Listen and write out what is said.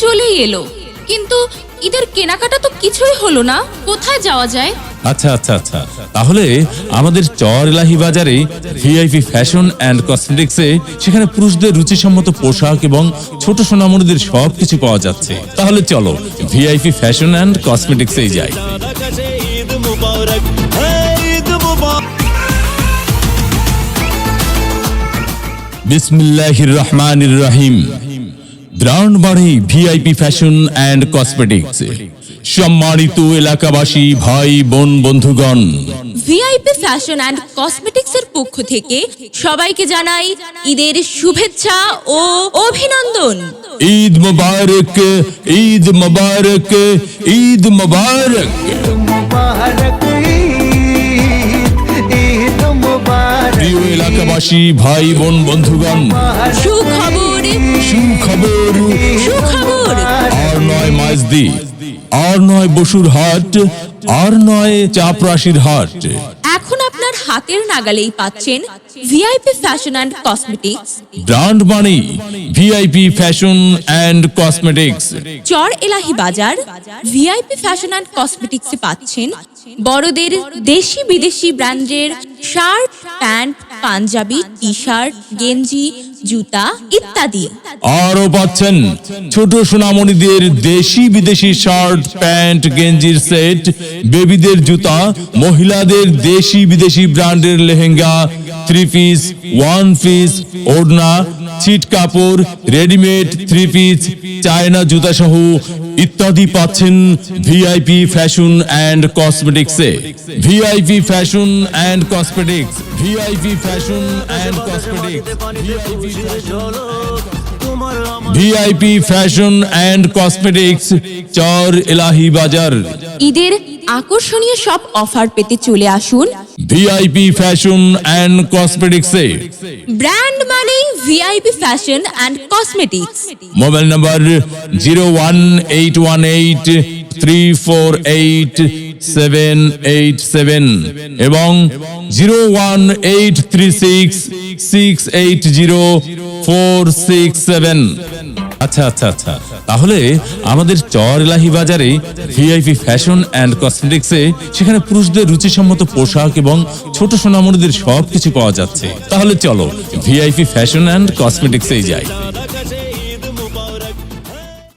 চলেই এলো। কিন্তু ঈদের কেনাকাটা তো কিছুই হলো না। কোথায় যাওয়া যায়? আচ্ছা আচ্ছা আচ্ছা। তাহলে আমাদের চর এলাহি বাজারে ভিআইপি ফ্যাশন অ্যান্ড কসমেটিক্সে সেখানে পুরুষদের রুচিসম্মত পোশাক এবং ছোট সোনামণিদের সব কিছু পাওয়া যাচ্ছে। তাহলে চলো, ভিআইপি ফ্যাশন অ্যান্ড কসমেটিক্সেই যাই। বিসমিল্লাহির রহমানির রহিম। দ্রাণবাড়ি ভিআইপি ফ্যাশন অ্যান্ড কসমেটিক্স। সম্মানিত এলাকাবাসী ভাই বোন বন্ধুগণ। ভিআইপি ফ্যাশন অ্যান্ড কসমেটিক্স এর পক্ষ থেকে সবাইকে জানাই ঈদের শুভেচ্ছা ও অভিনন্দন। ঈদ মোবারক ঈদ মোবারক। ঈদ মোবারক। প্রিয় এলাকাবাসী ভাই বোন বন্ধুগণ। সুখবর। সুখবর। সুখবর। আর নয় মাইজদি আর নয় বসুর হাট। আর নয় চাপরাশির হাট। এখন আপনার হাতের নাগালেই পাচ্ছেন VIP fashion and cosmetics brand money VIP fashion and cosmetics Char Elahi Bazar VIP fashion and কসমেটিক্সে পাচ্ছেন বড়দের দেশি বিদেশি ব্র্যান্ডের শার্ট প্যান্ট পাঞ্জাবি টি শার্ট গেঞ্জি, জুতা ইত্যাদি। আরও পাচ্ছেন ছোট সোনামণিদের দেশি বিদেশি শার্ট, প্যান্ট, গেঞ্জির সেট, বেবিদের জুতা, মহিলাদের দেশি বিদেশি ব্র্যান্ডের lehenga three piece one piece ওড়না, ছিট কাপড় রেডিমেড থ্রি পিস চায়না জুতা সহ ইত্যাদি পাচ্ছেন VIP fashion and কসমেটিক্সে VIP fashion and cosmetics VIP fashion and cosmetics VIP fashion and cosmetics Char Elahi Bazar. ঈদের আকর্ষণীয় সব অফার পেতে চলে আসুন। ভিআইপি ফ্যাশন অ্যান্ড কসমেটিক্সে ব্র্যান্ড মানেই VIP fashion and cosmetics mobile number zero one eight one eight three four eight seven eight seven এবং zero one eight three six six eight zero four six seven আচ্ছা আচ্ছা আচ্ছা। তাহলে আমাদের চর এলাহি বাজারে VIP fashion and কসমেটিক্সে সেখানে পুরুষদের রুচিসম্মত পোশাক এবং ছোট সোনামণিদের সব কিছু পাওয়া যাচ্ছে। তাহলে চলো ভিআইপি ফ্যাশন অ্যান্ড কসমেটিক্সেই যাই।